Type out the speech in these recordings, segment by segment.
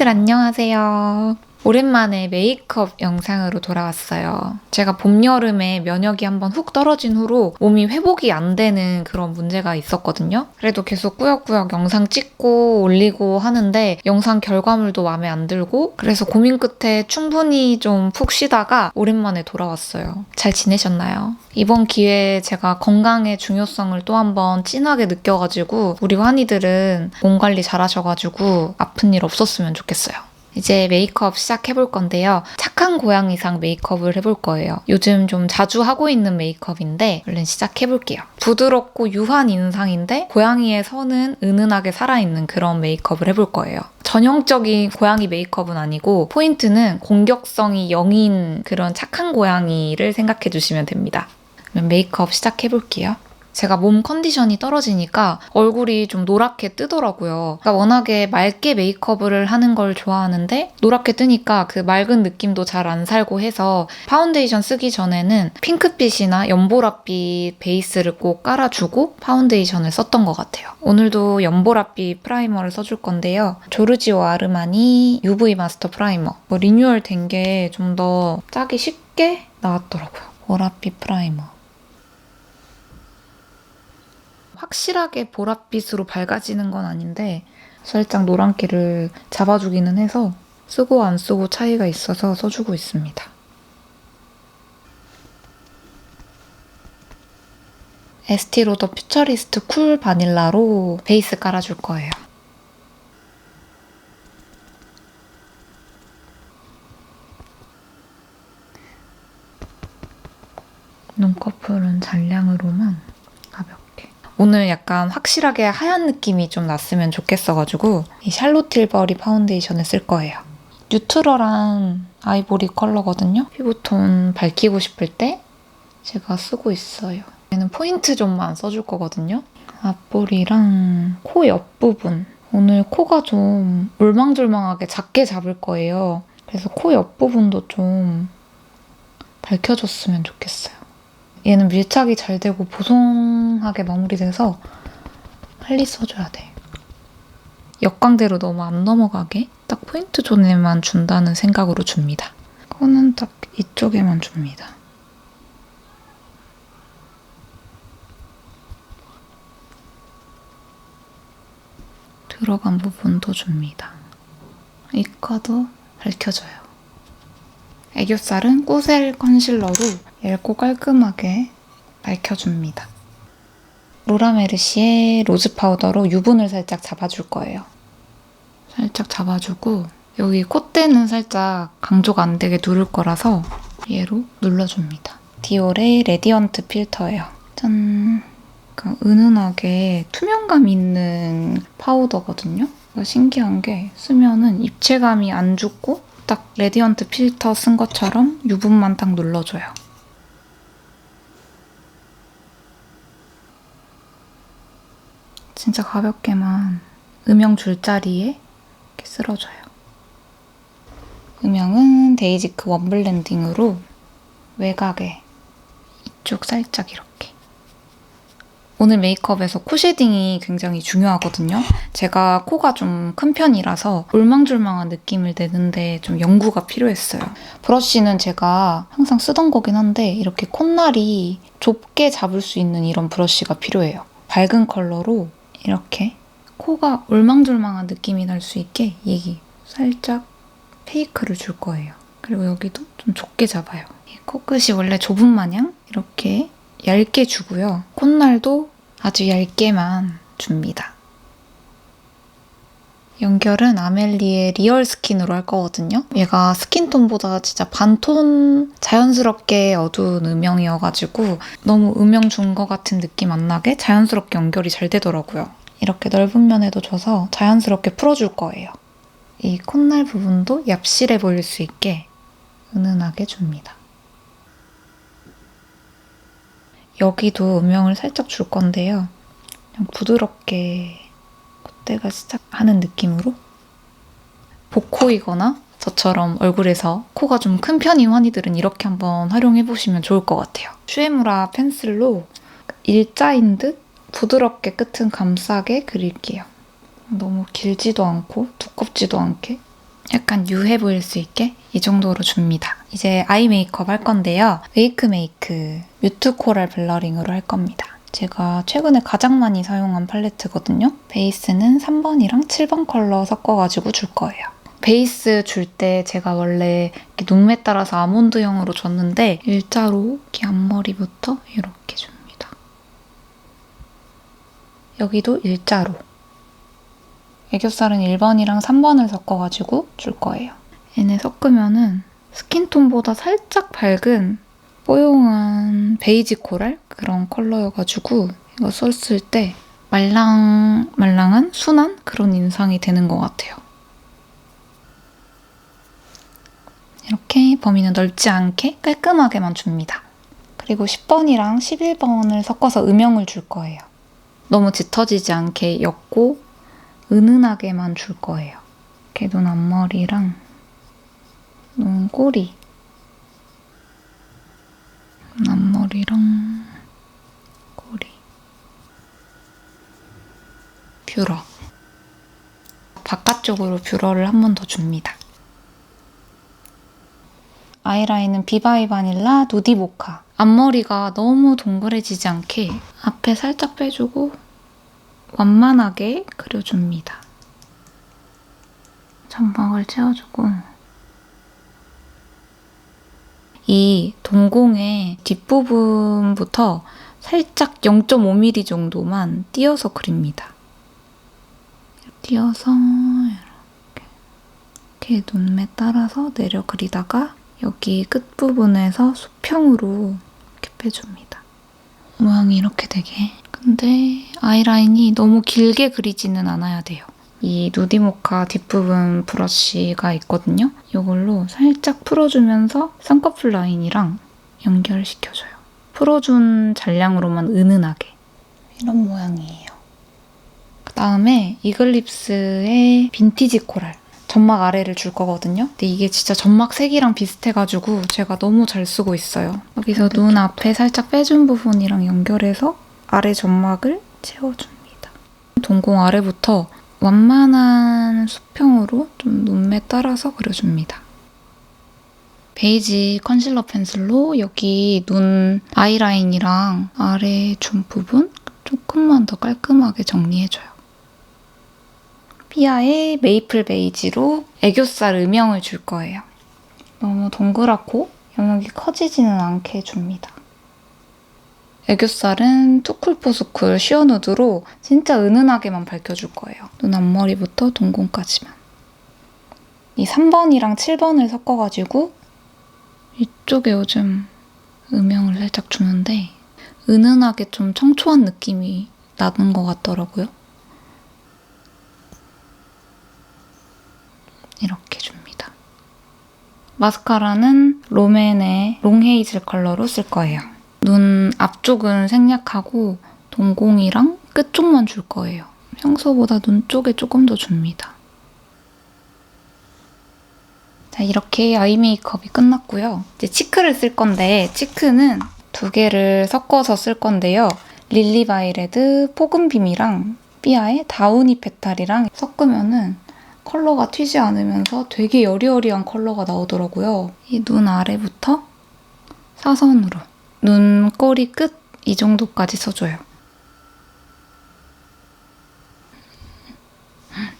환희들 안녕하세요. 오랜만에 메이크업 영상으로 돌아왔어요. 제가 봄, 여름에 면역이 한번 훅 떨어진 후로 몸이 회복이 안 되는 그런 문제가 있었거든요. 그래도 계속 꾸역꾸역 영상 찍고 올리고 하는데 영상 결과물도 마음에 안 들고 그래서 고민 끝에 충분히 좀 푹 쉬다가 오랜만에 돌아왔어요. 잘 지내셨나요? 이번 기회에 제가 건강의 중요성을 또 한번 진하게 느껴가지고 우리 환희들은 몸 관리 잘 하셔가지고 아픈 일 없었으면 좋겠어요. 이제 메이크업 시작해볼 건데요. 착한 고양이상 메이크업을 해볼 거예요. 요즘 좀 자주 하고 있는 메이크업인데 얼른 시작해볼게요. 부드럽고 유한 인상인데 고양이의 선은 은은하게 살아있는 그런 메이크업을 해볼 거예요. 전형적인 고양이 메이크업은 아니고 포인트는 공격성이 0인 그런 착한 고양이를 생각해 주시면 됩니다. 그럼 메이크업 시작해볼게요. 제가 몸 컨디션이 떨어지니까 얼굴이 좀 노랗게 뜨더라고요. 그러니까 워낙에 맑게 메이크업을 하는 걸 좋아하는데 노랗게 뜨니까 그 맑은 느낌도 잘 안 살고 해서 파운데이션 쓰기 전에는 핑크빛이나 연보라빛 베이스를 꼭 깔아주고 파운데이션을 썼던 것 같아요. 오늘도 연보라빛 프라이머를 써줄 건데요. 조르지오 아르마니 UV 마스터 프라이머. 뭐 리뉴얼 된 게 좀 더 짜기 쉽게 나왔더라고요. 보라빛 프라이머. 확실하게 보랏빛으로 밝아지는 건 아닌데 살짝 노란기를 잡아주기는 해서 쓰고 안 쓰고 차이가 있어서 써주고 있습니다. 에스티로더 퓨처리스트 쿨 바닐라로 베이스 깔아줄 거예요. 눈꺼풀은 잔량으로만 가볍게. 오늘 약간 확실하게 하얀 느낌이 좀 났으면 좋겠어가지고 이 샬롯 틸버리 파운데이션을 쓸 거예요. 뉴트럴한 아이보리 컬러거든요. 피부톤 밝히고 싶을 때 제가 쓰고 있어요. 얘는 포인트 좀만 써줄 거거든요. 앞볼이랑 코 옆부분. 오늘 코가 좀 울망졸망하게 작게 잡을 거예요. 그래서 코 옆부분도 좀 밝혀줬으면 좋겠어요. 얘는 밀착이 잘 되고 보송하게 마무리돼서 빨리 써줘야 돼. 역광대로 너무 안 넘어가게 딱 포인트 존에만 준다는 생각으로 줍니다. 코는 딱 이쪽에만 줍니다. 들어간 부분도 줍니다. 이과도 밝혀줘요. 애교살은 꾸셀 컨실러로 얇고 깔끔하게 밝혀줍니다. 로라메르시의 로즈 파우더로 유분을 살짝 잡아줄 거예요. 살짝 잡아주고 여기 콧대는 살짝 강조가 안 되게 누를 거라서 얘로 눌러줍니다. 디올의 레디언트 필터예요. 짠! 그러니까 은은하게 투명감 있는 파우더거든요. 그러니까 신기한 게 쓰면은 입체감이 안 죽고 딱 레디언트 필터 쓴 것처럼 유분만 딱 눌러줘요. 진짜 가볍게만 음영 줄자리에 쓸어줘요. 음영은 데이지크 원 블렌딩으로 외곽에 이쪽 살짝 이렇게 오늘 메이크업에서 코 쉐딩이 굉장히 중요하거든요. 제가 코가 좀 큰 편이라서 울망졸망한 느낌을 내는데 좀 연구가 필요했어요. 브러쉬는 제가 항상 쓰던 거긴 한데 이렇게 콧날이 좁게 잡을 수 있는 이런 브러쉬가 필요해요. 밝은 컬러로 이렇게 코가 울망졸망한 느낌이 날 수 있게 여기 살짝 페이크를 줄 거예요. 그리고 여기도 좀 좁게 잡아요. 코끝이 원래 좁은 마냥 이렇게 얇게 주고요. 콧날도 아주 얇게만 줍니다. 연결은 아멜리의 리얼 스킨으로 할 거거든요. 얘가 스킨톤보다 진짜 반톤 자연스럽게 어두운 음영이어가지고 너무 음영 준것 같은 느낌 안 나게 자연스럽게 연결이 잘 되더라고요. 이렇게 넓은 면에도 줘서 자연스럽게 풀어줄 거예요. 이 콧날 부분도 얍실해 보일 수 있게 은은하게 줍니다. 여기도 음영을 살짝 줄 건데요. 그냥 부드럽게 콧대가 시작하는 느낌으로 복코이거나 저처럼 얼굴에서 코가 좀 큰 편인 환희들은 이렇게 한번 활용해 보시면 좋을 것 같아요. 슈에무라 펜슬로 일자인 듯 부드럽게 끝은 감싸게 그릴게요. 너무 길지도 않고 두껍지도 않게 약간 유해 보일 수 있게 이 정도로 줍니다. 이제 아이 메이크업 할 건데요. 웨이크 메이크 뮤트 코랄 블러링으로 할 겁니다. 제가 최근에 가장 많이 사용한 팔레트거든요. 베이스는 3번이랑 7번 컬러 섞어가지고 줄 거예요. 베이스 줄 때 제가 원래 눈매 따라서 아몬드형으로 줬는데 일자로 이렇게 앞머리부터 이렇게 줍니다. 여기도 일자로. 애교살은 1번이랑 3번을 섞어가지고 줄 거예요. 얘네 섞으면은 스킨톤보다 살짝 밝은 뽀용한 베이지 코랄 그런 컬러여가지고 이거 썼을 때 말랑 말랑한 순한 그런 인상이 되는 것 같아요. 이렇게 범위는 넓지 않게 깔끔하게만 줍니다. 그리고 10번이랑 11번을 섞어서 음영을 줄 거예요. 너무 짙어지지 않게 엮고 은은하게만 줄 거예요. 이렇게 눈 앞머리랑 눈 꼬리 눈 앞머리랑 꼬리 뷰러 바깥쪽으로 뷰러를 한 번 더 줍니다. 아이라인은 비바이 바닐라 누디 모카 앞머리가 너무 동그래지지 않게 앞에 살짝 빼주고 완만하게 그려줍니다. 점막을 채워주고 이 동공의 뒷부분부터 살짝 0.5mm 정도만 띄어서 그립니다. 띄어서 이렇게, 이렇게 눈매 따라서 내려 그리다가 여기 끝부분에서 수평으로 이렇게 빼줍니다. 모양이 이렇게 되게. 근데 아이라인이 너무 길게 그리지는 않아야 돼요. 이 누디모카 뒷부분 브러쉬가 있거든요. 이걸로 살짝 풀어주면서 쌍꺼풀 라인이랑 연결시켜줘요. 풀어준 잔량으로만 은은하게. 이런 모양이에요. 그 다음에 이글립스의 빈티지 코랄. 점막 아래를 줄 거거든요. 근데 이게 진짜 점막 색이랑 비슷해가지고 제가 너무 잘 쓰고 있어요. 여기서 눈 앞에 살짝 빼준 부분이랑 연결해서 아래 점막을 채워줍니다. 동공 아래부터 완만한 수평으로 좀 눈매 따라서 그려줍니다. 베이지 컨실러 펜슬로 여기 눈 아이라인이랑 아래 줌 부분 조금만 더 깔끔하게 정리해줘요. 피아의 메이플 베이지로 애교살 음영을 줄 거예요. 너무 동그랗고 영역이 커지지는 않게 해줍니다. 애교살은 투쿨포스쿨 시어누드로 진짜 은은하게만 밝혀줄 거예요. 눈 앞머리부터 동공까지만. 이 3번이랑 7번을 섞어가지고 이쪽에 요즘 음영을 살짝 주는데 은은하게 좀 청초한 느낌이 나는 것 같더라고요. 이렇게 줍니다. 마스카라는 롬앤의 롱헤이즐 컬러로 쓸 거예요. 눈 앞쪽은 생략하고 동공이랑 끝쪽만 줄 거예요. 평소보다 눈 쪽에 조금 더 줍니다. 자, 이렇게 아이 메이크업이 끝났고요. 이제 치크를 쓸 건데 치크는 두 개를 섞어서 쓸 건데요. 릴리바이레드 포근빔이랑 삐아의 다우니 페탈이랑 섞으면은 컬러가 튀지 않으면서 되게 여리여리한 컬러가 나오더라고요. 이 눈 아래부터 사선으로 눈 꼬리 끝 이 정도까지 써줘요.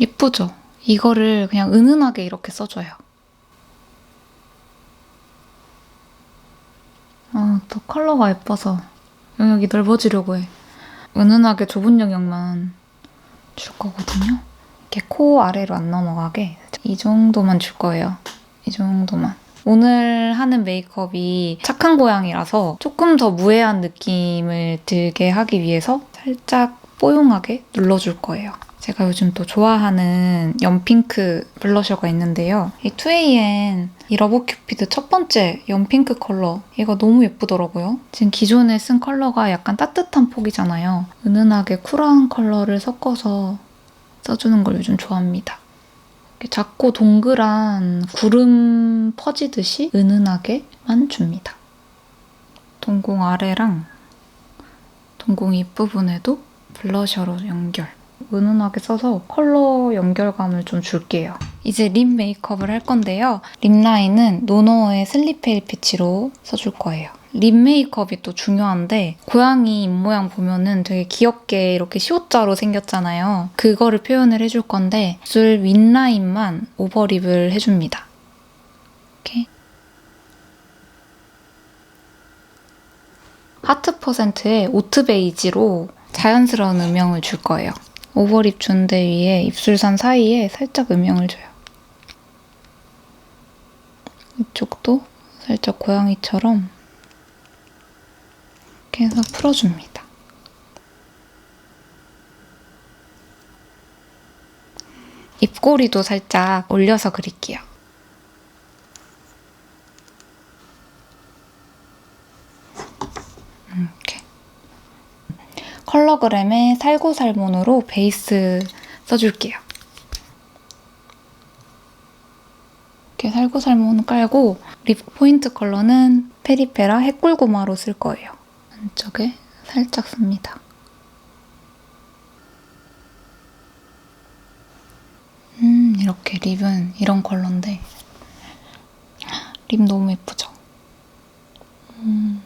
예쁘죠? 이거를 그냥 은은하게 이렇게 써줘요. 아, 또 컬러가 예뻐서 영역이 넓어지려고 해. 은은하게 좁은 영역만 줄 거거든요. 이렇게 코 아래로 안 넘어가게 이 정도만 줄 거예요. 이 정도만. 오늘 하는 메이크업이 착한 고양이라서 조금 더 무해한 느낌을 들게 하기 위해서 살짝 뽀용하게 눌러줄 거예요. 제가 요즘 또 좋아하는 연핑크 블러셔가 있는데요. 이 2AM 이 러브큐피드 첫 번째 연핑크 컬러 이거 너무 예쁘더라고요. 지금 기존에 쓴 컬러가 약간 따뜻한 폭이잖아요. 은은하게 쿨한 컬러를 섞어서 써주는 걸 요즘 좋아합니다. 작고 동그란 구름 퍼지듯이 은은하게만 줍니다. 동공 아래랑 동공 윗부분에도 블러셔로 연결. 은은하게 써서 컬러 연결감을 좀 줄게요. 이제 립 메이크업을 할 건데요. 립 라인은 노노의 슬리페일 피치로 써줄 거예요. 립 메이크업이 또 중요한데 고양이 입모양 보면은 되게 귀엽게 이렇게 시옷자로 생겼잖아요. 그거를 표현을 해줄 건데 입술 윗라인만 오버립을 해줍니다. 이렇게 하트 퍼센트의 오트 베이지로 자연스러운 음영을 줄 거예요. 오버립 준 데 위에 입술산 사이에 살짝 음영을 줘요. 이쪽도 살짝 고양이처럼 이렇게 해서 풀어줍니다. 입꼬리도 살짝 올려서 그릴게요. 음, 이렇게. 컬러그램의 살구살몬으로 베이스 써줄게요. 이렇게 살구살몬 깔고 립 포인트 컬러는 페리페라 핵꿀고마로 쓸 거예요. 안쪽에 살짝 씁니다. 음, 이렇게 립은 이런 컬러인데 립 너무 예쁘죠? 음,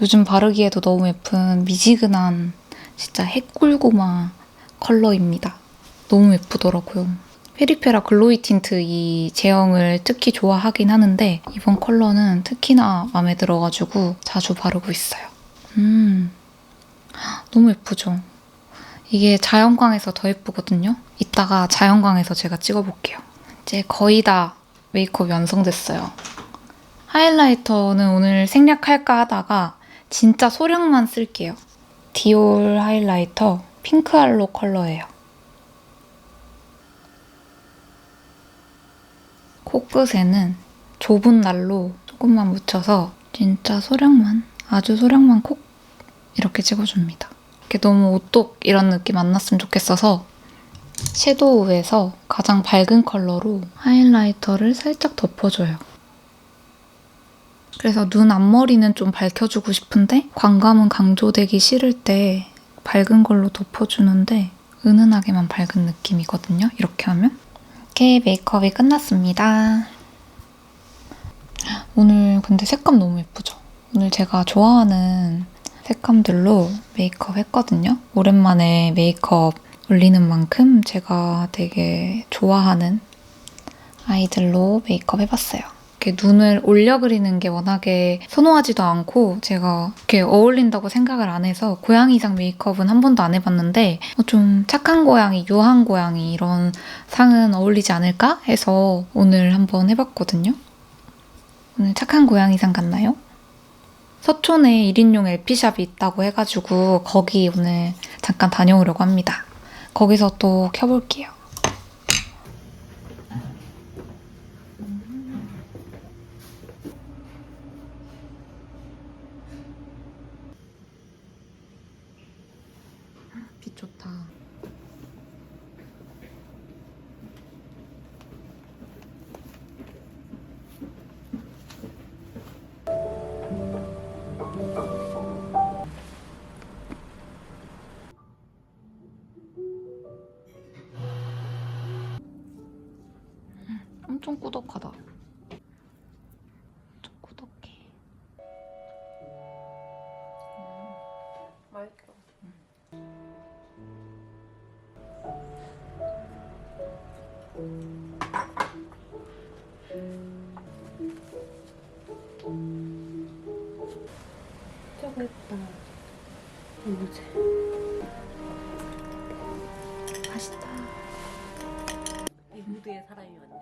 요즘 바르기에도 너무 예쁜 미지근한 진짜 핵꿀고마 컬러입니다. 너무 예쁘더라고요. 페리페라 글로이 틴트 이 제형을 특히 좋아하긴 하는데 이번 컬러는 특히나 마음에 들어가지고 자주 바르고 있어요. 음, 너무 예쁘죠? 이게 자연광에서 더 예쁘거든요. 이따가 자연광에서 제가 찍어볼게요. 이제 거의 다 메이크업이 완성됐어요. 하이라이터는 오늘 생략할까 하다가 진짜 소량만 쓸게요. 디올 하이라이터 핑크 알로 컬러예요. 코끝에는 좁은 날로 조금만 묻혀서 진짜 소량만, 아주 소량만 콕 이렇게 찍어줍니다. 이렇게 너무 오똑 이런 느낌 안 났으면 좋겠어서 섀도우에서 가장 밝은 컬러로 하이라이터를 살짝 덮어줘요. 그래서 눈 앞머리는 좀 밝혀주고 싶은데 광감은 강조되기 싫을 때 밝은 걸로 덮어주는데 은은하게만 밝은 느낌이거든요. 이렇게 하면. 이렇게 메이크업이 끝났습니다. 오늘 근데 색감 너무 예쁘죠? 오늘 제가 좋아하는 색감들로 메이크업 했거든요. 오랜만에 메이크업 올리는 만큼 제가 되게 좋아하는 아이들로 메이크업 해봤어요. 이렇게 눈을 올려 그리는 게 워낙에 선호하지도 않고 제가 이렇게 어울린다고 생각을 안 해서 고양이상 메이크업은 한 번도 안 해봤는데 어, 좀 착한 고양이, 유한 고양이 이런 상은 어울리지 않을까 해서 오늘 한번 해봤거든요. 오늘 착한 고양이상 같나요? 서촌에 1인용 LP샵이 있다고 해가지고 거기 오늘 잠깐 다녀오려고 합니다. 거기서 또 켜볼게요. 예쁘다. 뭐지? 맛있다. 이 무드의 사람이 왔냐?